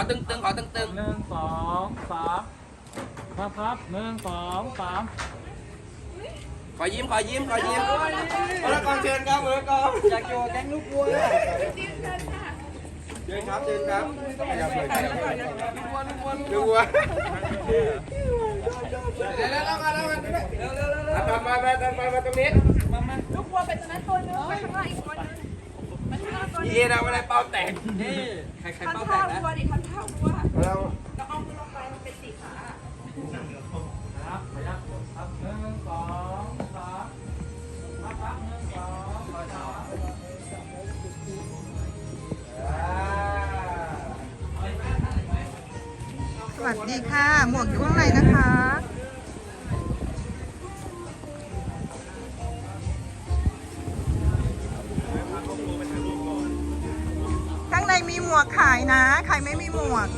ขอตึงตึงๆขอตึงตึงหนึ่งสองสามครับครับหนึ่งสองสามๆขอยิ้มขอยิ้มขอยิ้มมาละกองเชิญครับมาละกองอยากอยู่แก๊งลูกวัวเชิญครับเชิญครับอยากเลยลูกวัวลูกวัวลูกวัวเดี๋ยวแล้วแล้วกันแล้วกันตามมามาตามมามาตรงนี้ลูกวัวไปตรงนั้นตัวนึงไปข้างล่างอีกตัวนึงไป ข้างล่างตัวนึงเย่เราอะไรเป้าแตกนี่ใครใครทำเป้าแตท่ากนะวัวดิทำท่าวัวเราแล้วเอามือลงไปมันเป็นสีขาครับขยับครับหนึ่งสองสามครับครับหนึ่งสองสามสวัสดีค่ะ หมวกอยู่ข้างในนะคะ มีหมวกขายนะ ใครไม่มีหมวก